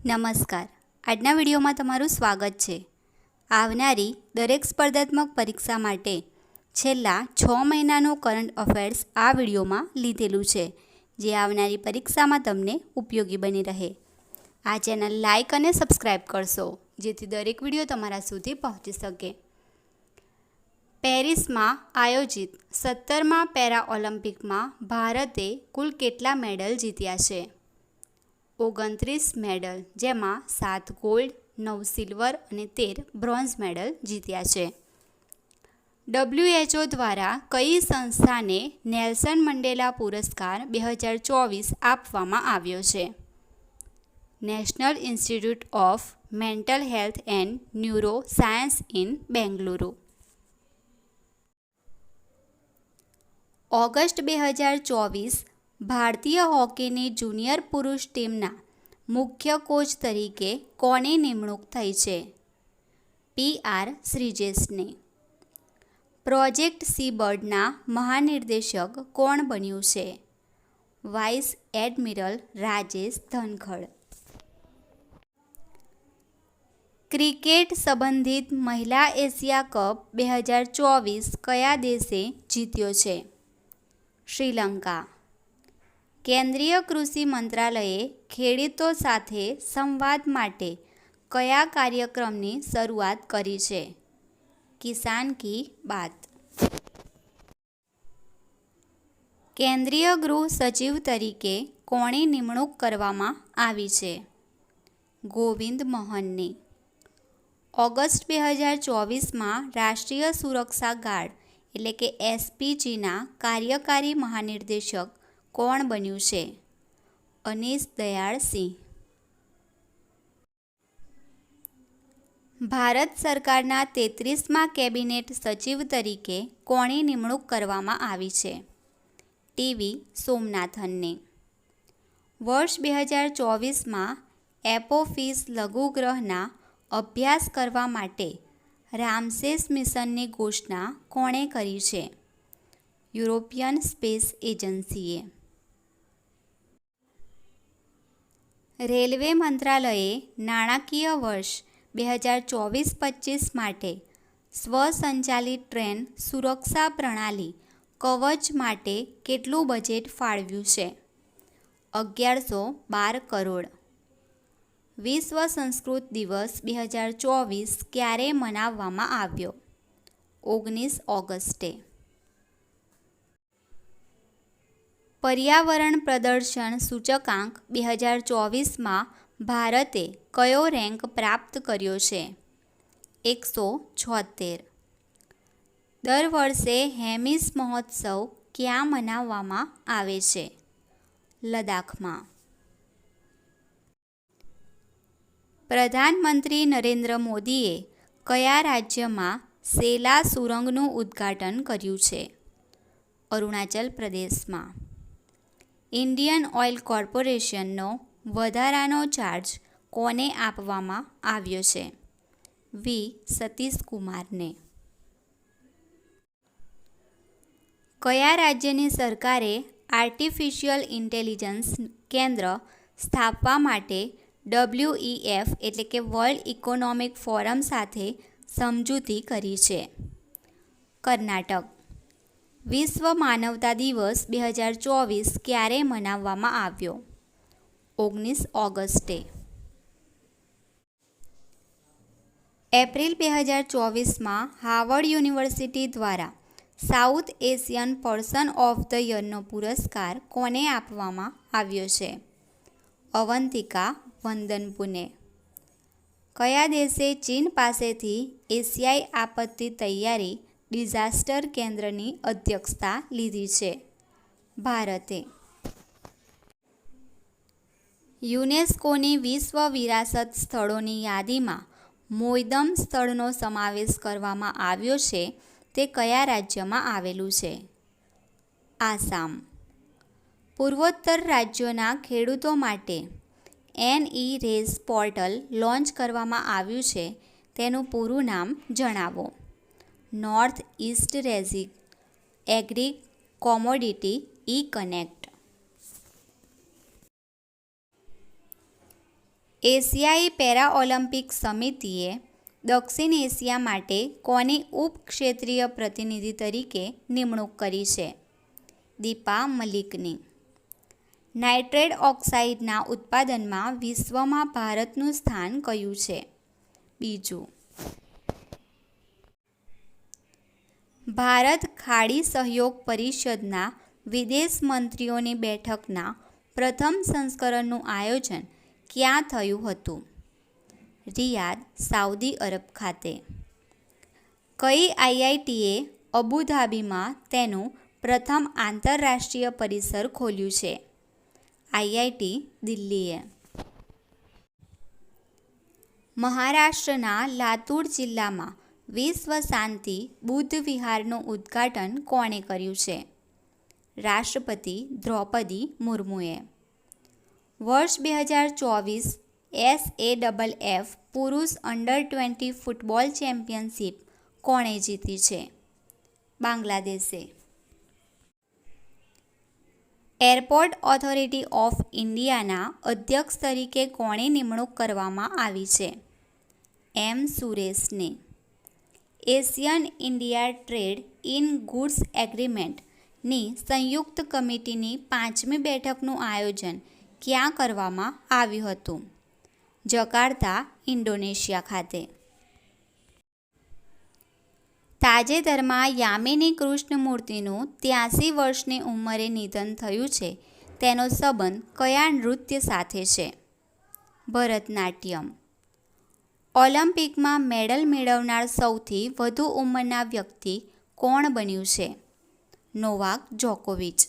નમસ્કાર. આજના વિડીયોમાં તમારું સ્વાગત છે. આવનારી દરેક સ્પર્ધાત્મક પરીક્ષા માટે છેલ્લા છ મહિનાનું કરંટ અફેર્સ આ વિડીયોમાં લીધેલું છે, જે આવનારી પરીક્ષામાં તમને ઉપયોગી બની રહે. આ ચેનલ લાઇક અને સબસ્ક્રાઇબ કરશો, જેથી દરેક વીડિયો તમારા સુધી પહોંચી શકે. પેરિસમાં આયોજિત સત્તરમાં પેરા ઓલિમ્પિકમાં ભારતે કુલ કેટલા મેડલ જીત્યા છે? ઓગણત્રીસ મેડલ, જેમાં સાત ગોલ્ડ, નવ સિલ્વર અને તેર બ્રોન્ઝ મેડલ જીત્યા છે. ડબ્લ્યુએચઓ દ્વારા કઈ સંસ્થાને નેલ્સન મંડેલા પુરસ્કાર બે હજાર ચોવીસ આપવામાં આવ્યો છે? National Institute of Mental Health and Neuro Science in Bengaluru. August બે હજાર ચોવીસ ભારતીય હોકીની જુનિયર પુરુષ ટીમના મુખ્ય કોચ તરીકે કોની નિમણૂક થઈ છે? પી. આર. શ્રીજેશની. પ્રોજેક્ટ સી બર્ડના મહાનિર્દેશક કોણ બન્યું છે? Vice admiral Rajesh Dhankhar. Cricket સંબંધિત મહિલા એશિયા કપ બે હજાર ચોવીસ કયા દેશે જીત્યો છે? શ્રીલંકા. કેન્દ્રીય કૃષિ મંત્રાલયે ખેડૂતો સાથે સંવાદ માટે કયા કાર્યક્રમની શરૂઆત કરી છે? કિસાન કી બાત. કેન્દ્રીય ગૃહ સચિવ તરીકે કોની નિમણૂક કરવામાં આવી છે? ગોવિંદ મોહનની ઓગસ્ટ બે હજાર ચોવીસમાં રાષ્ટ્રીય સુરક્ષા ગાર્ડ, એટલે કે એસપીજીના કાર્યકારી મહાનિર્દેશક કોણ બન્યું છે? અનીસ દયાળ સિંહ. ભારત સરકારના તેત્રીસમાં કેબિનેટ સચિવ તરીકે કોની નિમણૂક કરવામાં આવી છે. ટીવી સોમનાથનને. વર્ષ બે હજાર ચોવીસમાં એપોફિસ લઘુગ્રહના અભ્યાસ કરવા માટે રામસેસ મિશનની ઘોષણા કોણે કરી છે? યુરોપિયન સ્પેસ એજન્સીએ. રેલવે મંત્રાલયે નાણાકીય વર્ષ બે હજાર ચોવીસ પચીસ માટે સ્વસંચાલિત ટ્રેન સુરક્ષા પ્રણાલી કવચ માટે કેટલું બજેટ ફાળવ્યું છે? અગિયારસો બાર કરોડ. વિશ્વ સંસ્કૃત દિવસ બે હજાર ચોવીસ ક્યારે મનાવવામાં આવ્યો? ઓગણીસ ઓગસ્ટે. પર્યાવરણ પ્રદર્શન સૂચકાંક બે હજાર ચોવીસમાં ભારતે કયો રેન્ક પ્રાપ્ત કર્યો છે? એકસો છોતેર દર વર્ષે હેમિસ મહોત્સવ ક્યાં મનાવવામાં આવે છે? લદ્દાખમાં. પ્રધાનમંત્રી નરેન્દ્ર મોદીએ કયા રાજ્યમાં સેલા સુરંગનું ઉદ્ઘાટન કર્યું છે? અરુણાચલ પ્રદેશમાં. ઇન્ડિયન ઓઇલ કોર્પોરેશનનો વધારાનો ચાર્જ કોને આપવામાં આવ્યો છે? વી. સતીશ કુમારને કયા રાજ્યની સરકારે આર્ટિફિશિયલ ઇન્ટેલિજન્સ કેન્દ્ર સ્થાપવા માટે ડબલ્યુઈએફ એટલે કે વર્લ્ડ ઇકોનોમિક ફોરમ સાથે સમજૂતી કરી છે? કર્ણાટક. વિશ્વ માનવતા દિવસ બે હજાર ચોવીસ ક્યારે મનાવવામાં આવ્યો? ઓગણીસ ઓગસ્ટે. એપ્રિલ બે હજાર ચોવીસમાં હાવર્ડ યુનિવર્સિટી દ્વારા South Asian Person of the યરનો પુરસ્કાર કોને આપવામાં આવ્યો છે? અવંતિકા વંદનપુને. કયા દેશે ચીન પાસેથી એશિયાઈ આપત્તિ તૈયારી ડિઝાસ્ટર કેન્દ્રની અધ્યક્ષતા લીધી છે. ભારતે યુનેસ્કોની વિશ્વ વિરાસત સ્થળોની યાદીમાં મોયદમ સ્થળનો સમાવેશ કરવામાં આવ્યો છે, તે કયા રાજ્યમાં આવેલું છે? આસામ. પૂર્વોત્તર રાજ્યોના ખેડૂતો માટે N E race portal launch કરવામાં આવ્યું છે, તેનું પૂરું નામ જણાવો. નોર્થ ઇસ્ટ રેઝિક એગ્રી કોમોડિટી ઈ કનેક્ટ એશિયાઈ પેરા ઓલિમ્પિક સમિતિએ દક્ષિણ એશિયા માટે કોની ઉપક્ષેત્રીય પ્રતિનિધિ તરીકે નિમણૂક કરી છે? દીપા મલિકની. નાઇટ્રેટ ઓક્સાઇડના ઉત્પાદનમાં વિશ્વમાં ભારતનું સ્થાન કયું છે? બીજું ભારત ખાડી સહયોગ પરિષદના વિદેશ મંત્રીઓની બેઠકના પ્રથમ સંસ્કરણનું આયોજન ક્યાં થયું હતું? રિયાદ, સાઉદી અરબ ખાતે. કઈ આઈઆઈટીએ અબુધાબીમાં તેનું પ્રથમ આંતરરાષ્ટ્રીય પરિસર ખોલ્યું છે? આઈઆઈટી દિલ્હીએ. મહારાષ્ટ્રના લાતુર જિલ્લામાં વિશ્વ શાંતિ બુદ્ધ વિહારનું ઉદ્ઘાટન કોણે કર્યું છે? રાષ્ટ્રપતિ દ્રૌપદી મુર્મુએ. વર્ષ બે હજાર ચોવીસ એસ એ ડબલ એફ પુરુષ અંડર ટ્વેન્ટી ફૂટબોલ ચેમ્પિયનશિપ કોણે જીતી છે? બાંગ્લાદેશે. એરપોર્ટ ઓથોરિટી ઓફ ઇન્ડિયાના અધ્યક્ષ તરીકે કોણે નિમણૂક કરવામાં આવી છે? M સુરેશને. Asian India trade in goods એગ્રીમેન્ટની સંયુક્ત કમિટીની પાંચમી બેઠકનું આયોજન ક્યાં કરવામાં આવ્યું હતું? જકાર્તા, ઇન્ડોનેશિયા ખાતે. તાજેતરમાં યામિની કૃષ્ણમૂર્તિનું ત્યાસી વર્ષની ઉંમરે નિધન થયું છે. તેનો સંબંધ કયા નૃત્ય સાથે છે? ભરતનાટ્યમ. ઓલિમ્પિકમાં મેડલ મેળવનાર સૌથી વધુ ઉંમરના વ્યક્તિ કોણ બન્યું છે? નોવાક જોકોવિચ.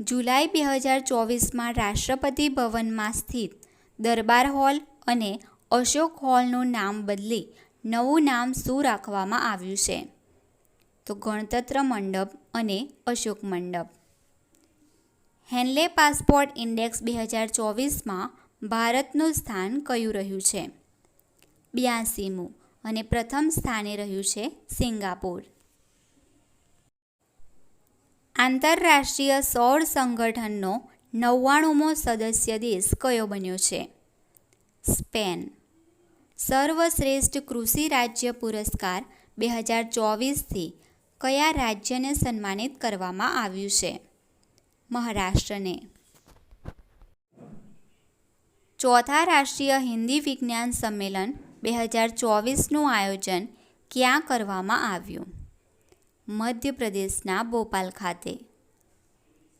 જુલાઈ બે હજાર ચોવીસમાં રાષ્ટ્રપતિ ભવનમાં સ્થિત દરબાર હોલ અને અશોક હોલનું નામ બદલી નવું નામ શું રાખવામાં આવ્યું છે? તો ગણતંત્ર મંડપ અને અશોક મંડપ. હેન્લે પાસપોર્ટ ઇન્ડેક્સ બે હજાર ચોવીસમાં ભારતનું સ્થાન કયું રહ્યું છે? બ્યાસીમું અને પ્રથમ સ્થાને રહ્યું છે સિંગાપુર. આંતરરાષ્ટ્રીય સૌર સંગઠનનો નવ્વાણુંમો સદસ્ય દેશ કયો બન્યો છે? સ્પેન. સર્વશ્રેષ્ઠ કૃષિ રાજ્ય પુરસ્કાર બે હજાર ચોવીસથી કયા રાજ્યને સન્માનિત કરવામાં આવ્યું છે? મહારાષ્ટ્રને. ચોથા રાષ્ટ્રીય હિન્દી વિજ્ઞાન સંમેલન બે હજાર ચોવીસનું આયોજન ક્યાં કરવામાં આવ્યું? મધ્યપ્રદેશના ભોપાલ ખાતે.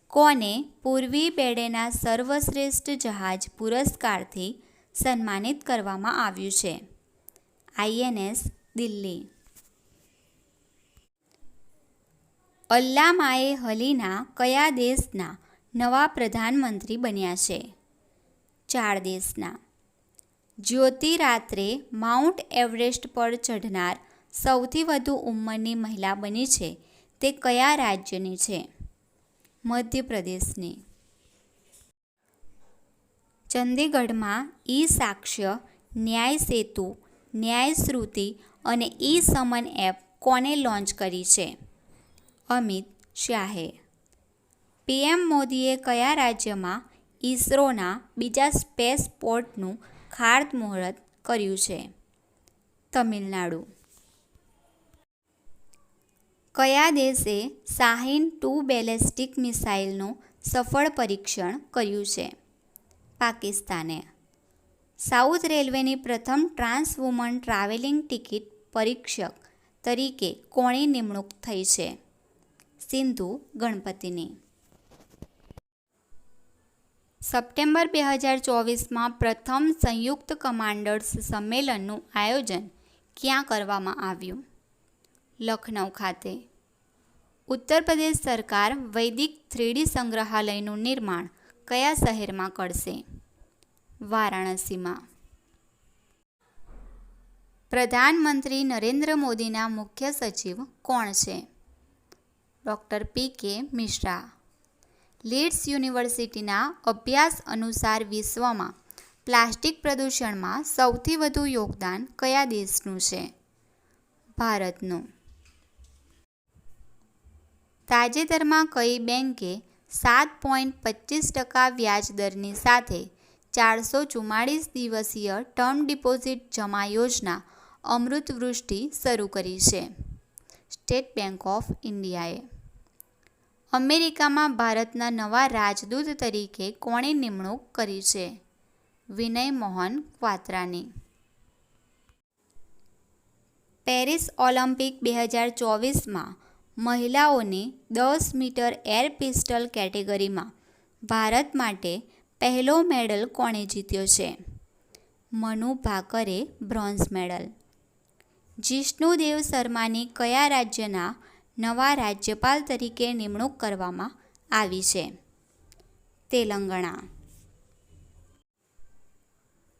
કોને પૂર્વી બેડેના સર્વશ્રેષ્ઠ જહાજ પુરસ્કારથી સન્માનિત કરવામાં આવ્યું છે? આઈએનએસ દિલ્હી. અલ્લામાએ હલીના કયા દેશના નવા પ્રધાનમંત્રી બન્યા છે? ચાર દેશના જ્યોતિ માઉન્ટ એવરેસ્ટ પર ચઢનાર સૌથી વધુ ઉંમરની મહિલા બની છે. તે કયા રાજ્યની છે? મધ્યપ્રદેશની. ચંદીગઢમાં ઈ સાક્ષ્ય, ન્યાય સેતુ, ન્યાય શ્રુતિ અને ઈ સમન એપ કોને લોન્ચ કરી છે? અમિત શાહે. પીએમ મોદીએ કયા રાજ્યમાં ઈસરોના બીજા સ્પેસ પોર્ટનું ખાતમુહૂર્ત કર્યું છે. તમિલનાડુ. કયા દેશે શાહીન ટુ બેલેસ્ટિક મિસાઇલનું સફળ પરીક્ષણ કર્યું છે? પાકિસ્તાને. સાઉથ રેલવેની પ્રથમ ટ્રાન્સ વુમન ટ્રાવેલિંગ ટિકિટ પરીક્ષક તરીકે કોની નિમણૂક થઈ છે? સિંધુ ગણપતિની. સપ્ટેમ્બર બે હજાર ચોવીસમાં પ્રથમ સંયુક્ત કમાન્ડર્સ સંમેલનનું આયોજન ક્યાં કરવામાં આવ્યું? લખનૌ ખાતે. ઉત્તર પ્રદેશ સરકાર વૈદિક થ્રીડી સંગ્રહાલયનું નિર્માણ કયા શહેરમાં કરશે? વારાણસીમાં. પ્રધાનમંત્રી નરેન્દ્ર મોદીના મુખ્ય સચિવ કોણ છે? ડૉક્ટર પી કે મિશ્રા. લીડ્સ યુનિવર્સિટીના અભ્યાસ અનુસાર વિશ્વમાં પ્લાસ્ટિક પ્રદૂષણમાં સૌથી વધુ યોગદાન કયા દેશનું છે? ભારતનું. તાજેતરમાં કઈ બેંકે સાત પોઈન્ટ પચીસ ટકા વ્યાજ દરની સાથે ચારસો ચુમ્માળીસ દિવસીય ટર્મ ડિપોઝિટ જમા યોજના અમૃતવૃષ્ટિ શરૂ કરી છે. સ્ટેટ બેંક ઓફ ઇન્ડિયાએ. અમેરિકામાં ભારતના નવા રાજદૂત તરીકે કોણે નિમણૂક કરી છે? વિનય મોહન ક્વાત્રાની પેરિસ ઓલિમ્પિક બે હજાર ચોવીસમાં મહિલાઓની દસ મીટર એર પિસ્ટલ કેટેગરીમાં ભારત માટે પહેલો મેડલ કોણે જીત્યો છે? મનુ ભાકરે બ્રોન્ઝ મેડલ. જિષ્ણુદેવ શર્માની કયા રાજ્યના નવા રાજ્યપાલ તરીકે નિમણૂક કરવામાં આવી છે. તેલંગણા.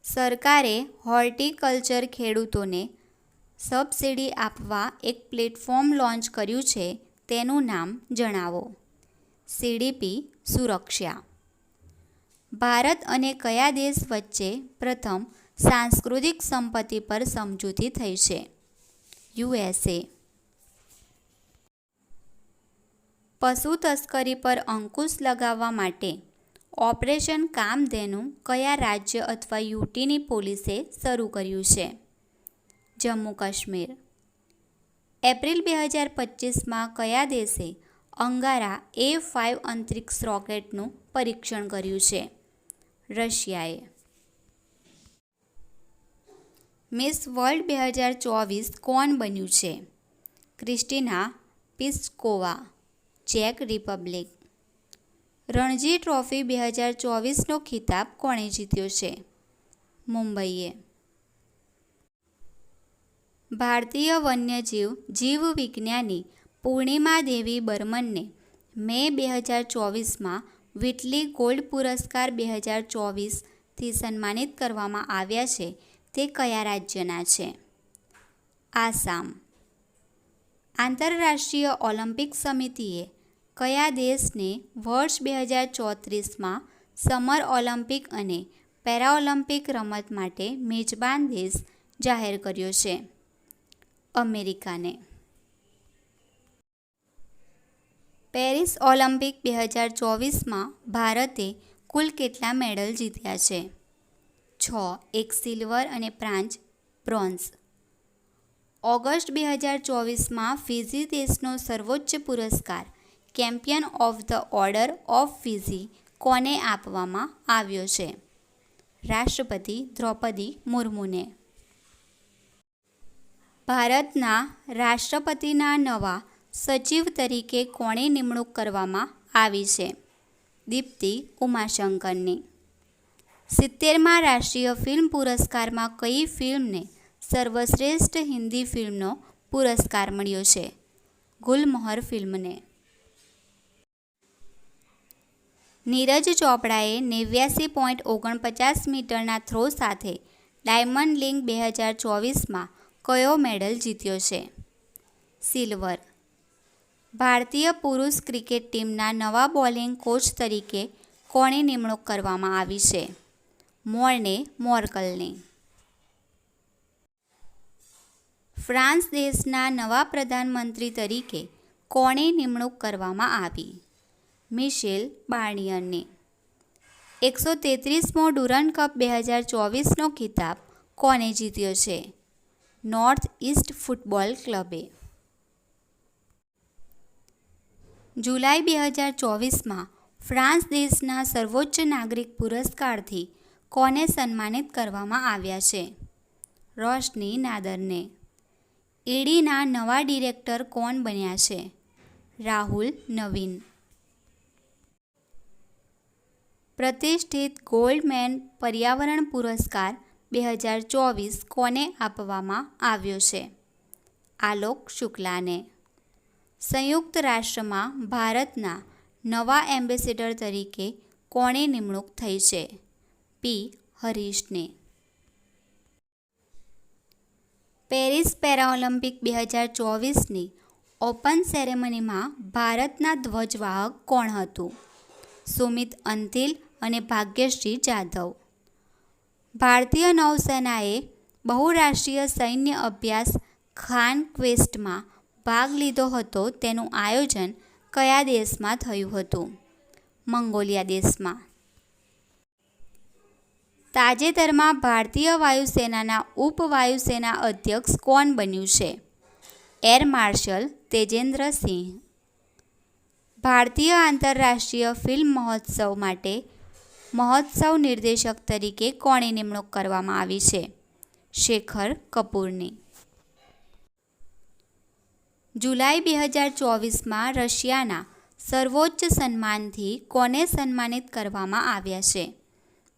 સરકારે હોર્ટિકલ્ચર ખેડૂતોને સબસિડી આપવા એક પ્લેટફોર્મ લોન્ચ કર્યું છે તેનું નામ જણાવો. સીડીપી સુરક્ષા. ભારત અને કયા દેશ વચ્ચે પ્રથમ સાંસ્કૃતિક સંપત્તિ પર સમજૂતી થઈ છે? યુએસએ પશુ તસ્કરી પર અંકુશ લગાવવા માટે ઓપરેશન કામધેનુ કયા રાજ્ય અથવા યુટીની પોલીસે શરૂ કર્યું છે? જમ્મુ કાશ્મીર. એપ્રિલ બે હજાર પચીસમાં કયા દેશે અંગારા એ ફાઇવ અંતરિક્ષ રોકેટનું પરીક્ષણ કર્યું છે? રશિયાએ. મિસ વર્લ્ડ બે હજાર ચોવીસ કોણ બન્યું છે? Kristina Piskova. Check Republic. Ranji trophy બે હજાર ચોવીસનો ખિતાબ કોણે જીત્યો છે? મુંબઈએ. ભારતીય વન્યજીવ જીવ વિજ્ઞાની પૂર્ણિમા દેવી બર્મનને મે બે હજાર ચોવીસમાં વિટલી ગોલ્ડ પુરસ્કાર બે હજાર ચોવીસથી સન્માનિત કરવામાં આવ્યા છે તે કયા રાજ્યના છે? આસામ. આંતરરાષ્ટ્રીય ઓલિમ્પિક સમિતિએ કયા દેશને વર્ષ બે હજાર ચોત્રીસમાં સમર ઓલિમ્પિક અને પેરાઓલિમ્પિક રમત માટે મેજબાન દેશ જાહેર કર્યો છે? અમેરિકાને. પેરિસ ઓલિમ્પિક બે હજાર ચોવીસમાં ભારતે કુલ કેટલા મેડલ જીત્યા છે? છ, એક સિલ્વર અને પાંચ બ્રોન્ઝ. ઓગસ્ટ બે હજાર ચોવીસમાં ફિઝી દેશનો સર્વોચ્ચ પુરસ્કાર Companion of the Order of Fiji કોને આપવામાં આવ્યો છે? રાષ્ટ્રપતિ દ્રૌપદી મુર્મુને. ભારતના રાષ્ટ્રપતિના નવા સચિવ તરીકે કોણે નિમણૂક કરવામાં આવી છે? દીપ્તિ ઉમાશંકરની. સિત્તેરમાં રાષ્ટ્રીય ફિલ્મ પુરસ્કારમાં કઈ ફિલ્મને સર્વશ્રેષ્ઠ હિન્દી ફિલ્મનો પુરસ્કાર મળ્યો છે? ગુલમોહર ફિલ્મને. નીરજ ચોપડાએ નેવ્યાસી પોઈન્ટ ઓગણપચાસ મીટરના થ્રો સાથે ડાયમંડ લીગ બે હજાર ચોવીસમાં કયો મેડલ જીત્યો છે? સિલ્વર. ભારતીય પુરુષ ક્રિકેટ ટીમના નવા બોલિંગ કોચ તરીકે કોની નિમણૂક કરવામાં આવી છે? મોર્ને, મોર્કલની. ફ્રાન્સ દેશના નવા પ્રધાનમંત્રી તરીકે કોની નિમણૂક કરવામાં આવી? મિશેલ બાર્નિયરની એકસો તેત્રીસમો ડુરન કપ બે હજાર ચોવીસનો ખિતાબ કોને જીત્યો છે? નોર્થ ઇસ્ટ ફૂટબોલ ક્લબે. જુલાઈ બે હજાર ચોવીસમાં ફ્રાન્સ દેશના સર્વોચ્ચ નાગરિક પુરસ્કારથી કોને સન્માનિત કરવામાં આવ્યા છે? રોશની નાદરને. ઈડીના નવા ડિરેક્ટર કોણ બન્યા છે? રાહુલ નવીન. પ્રતિષ્ઠિત ગોલ્ડમેન પર્યાવરણ પુરસ્કાર બે હજાર ચોવીસ કોને આપવામાં આવ્યો છે? આલોક શુક્લાને. સંયુક્ત રાષ્ટ્રમાં ભારતના નવા એમ્બેસેડર તરીકે કોણે નિમણૂક થઈ છે? પી. હરીશને. પેરિસ પેરાઓલિમ્પિક બે હજાર ચોવીસની ઓપન સેરેમનીમાં ભારતના ધ્વજવાહક કોણ હતું? સુમિત અંતિલ અને ભાગ્યશ્રી જાધવ. ભારતીય નૌસેનાએ બહુરાષ્ટ્રીય સૈન્ય અભ્યાસ ખાન ક્વેસ્ટમાં ભાગ લીધો હતો તેનું આયોજન કયા દેશમાં થયું હતું? મંગોલિયા દેશમાં. તાજેતરમાં ભારતીય વાયુસેનાના ઉપવાયુસેના અધ્યક્ષ કોણ બન્યું છે? Air marshal Tejendra Singh. ભારતીય આંતરરાષ્ટ્રીય ફિલ્મ મહોત્સવ માટે મહોત્સવ નિર્દેશક તરીકે કોની નિમણૂક કરવામાં આવી છે? શેખર કપૂરની. જુલાઈ બે હજાર ચોવીસમાં રશિયાના સર્વોચ્ચ સન્માનથી કોને સન્માનિત કરવામાં આવ્યા છે?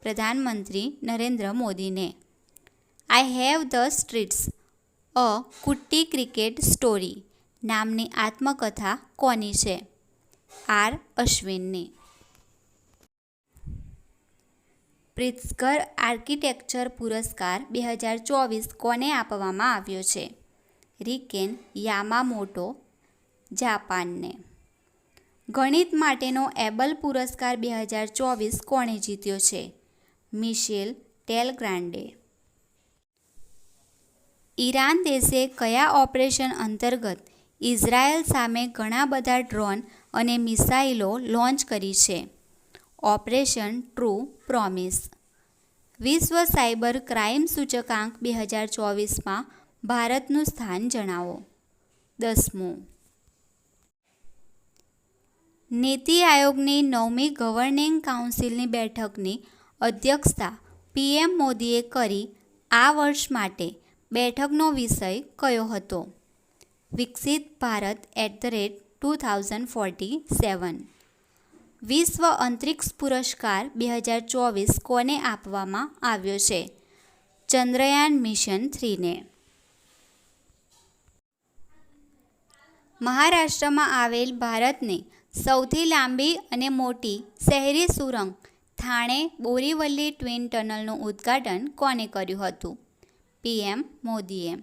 પ્રધાનમંત્રી નરેન્દ્ર મોદીને. I have the streets a kutti cricket story. નામની આત્મકથા કોની છે? આર અશ્વિનની. પ્રિત્ઝકર આર્કિટેક્ચર પુરસ્કાર બે હજાર ચોવીસ કોને આપવામાં આવ્યો છે? રિકેન યામામોટો, જાપાનને. ગણિત માટેનો એબલ પુરસ્કાર બે હજાર ચોવીસ કોણે જીત્યો છે? મિશેલ ટેલગ્રાન્ડે. ઈરાન દેશે કયા ઓપરેશન અંતર્ગત ઇઝરાયલ સામે ઘણા બધા ડ્રોન અને મિસાઇલો લોન્ચ કરી છે? Operation true promise. વિશ્વ સાયબર ક્રાઇમ સૂચકાંક બે હજાર ચોવીસમાં ભારતનું સ્થાન જણાવો. દસમું. નીતિ આયોગની નવમી ગવર્નિંગ કાઉન્સિલની બેઠકની અધ્યક્ષતા પીએમ મોદીએ કરી આ વર્ષ માટે બેઠકનો વિષય કયો હતો? Viksit Bharat at the rate two thousand forty seven વિશ્વ અંતરિક્ષ પુરસ્કાર બે હજાર ચોવીસ કોને આપવામાં આવ્યો છે? ચંદ્રયાન મિશન થ્રીને. મહારાષ્ટ્રમાં આવેલ ભારતની સૌથી લાંબી અને મોટી શહેરી સુરંગ થાણે બોરીવલી ટ્વિન ટનલનું ઉદ્ઘાટન કોને કર્યું હતું? પીએમ મોદીએ.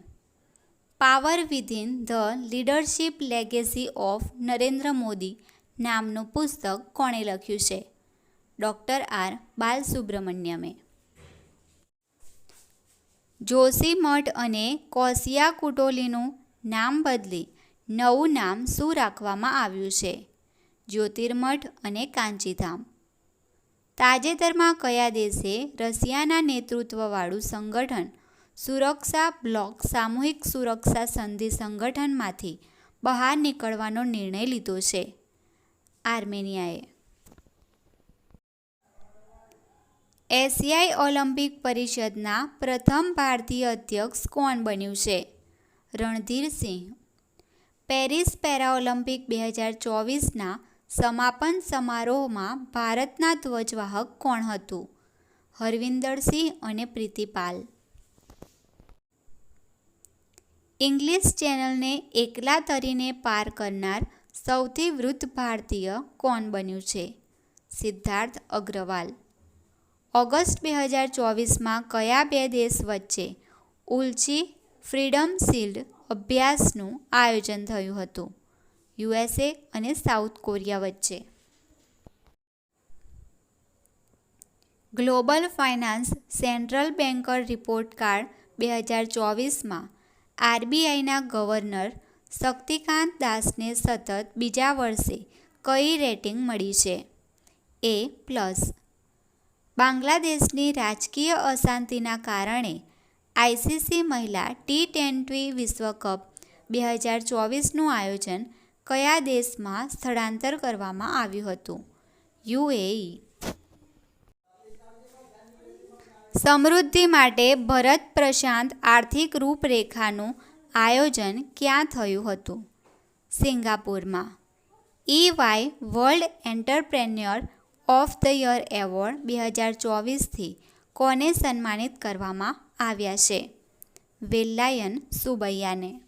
Power within the leadership legacy of Narendra Modi નામનું પુસ્તક કોણે લખ્યું છે? Doctor R. બાલસુબ્રમણ્યમે. જોશીમઠ અને કોસિયા કુટોલીનું નામ બદલી નવું નામ શું રાખવામાં આવ્યું છે? જ્યોતિર્મઠ અને કાંચીધામ. તાજેતરમાં કયા દેશે રશિયાના નેતૃત્વવાળું સંગઠન સુરક્ષા બ્લોક સામૂહિક સુરક્ષા સંધિ સંગઠનમાંથી બહાર નીકળવાનો નિર્ણય લીધો છે? આર્મેનિયાએ. એશિયાઈ ઓલિમ્પિક પરિષદના પ્રથમ ભારતીય અધ્યક્ષ કોણ બન્યું છે? રણધીર સિંહ. પેરિસ પેરાઓલિમ્પિક બે હજાર ચોવીસના સમાપન સમારોહમાં ભારતના ધ્વજવાહક કોણ હતું? હરવિંદર સિંહ અને પ્રીતિપાલ ઇંગ્લિશ ચેનલને એકલા તરીને પાર કરનાર સૌથી વૃદ્ધ ભારતીય કોણ બન્યું છે? સિદ્ધાર્થ અગ્રવાલ. ઓગસ્ટ બે હજાર ચોવીસમાં કયા બે દેશ વચ્ચે ઉલચી ફ્રીડમ શિલ્ડ અભ્યાસનું આયોજન થયું હતું? યુએસએ અને સાઉથ કોરિયા વચ્ચે. Global finance central banker report card બે હજાર ચોવીસમાં આરબીઆઈના ગવર્નર શક્તિકાંત દાસને સતત બીજા વર્ષે કઈ રેટિંગ મળી છે? એ પ્લસ બાંગ્લાદેશની રાજકીય અશાંતિના કારણે આઈસીસી મહિલા ટી ટ્વેન્ટી વિશ્વકપ બે હજાર ચોવીસનું આયોજન કયા દેશમાં સ્થળાંતર કરવામાં આવ્યું હતું? યુએઈ. સમૃદ્ધિ માટે ભરત પ્રશાંત આર્થિક રૂપરેખાનું આયોજન ક્યાં થયું હતું? સિંગાપુરમાં. EY world entrepreneur of the year award બે હજાર ચોવીસથી કોને સન્માનિત કરવામાં આવ્યા છે? વેલ્લાયન સુબૈયાને.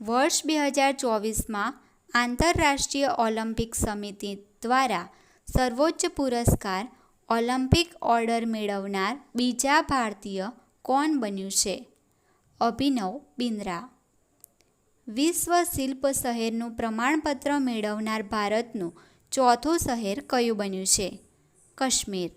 વર્ષ બે હજાર ચોવીસમાં આંતરરાષ્ટ્રીય ઓલિમ્પિક સમિતિ દ્વારા સર્વોચ્ચ પુરસ્કાર ઓલિમ્પિક ઓર્ડર મેળવનાર બીજા ભારતીય કોણ બન્યું છે? અભિનવ બિંદ્રા. વિશ્વ શિલ્પ શહેરનું પ્રમાણપત્ર મેળવનાર ભારતનું ચોથું શહેર કયું બન્યું છે? કાશ્મીર.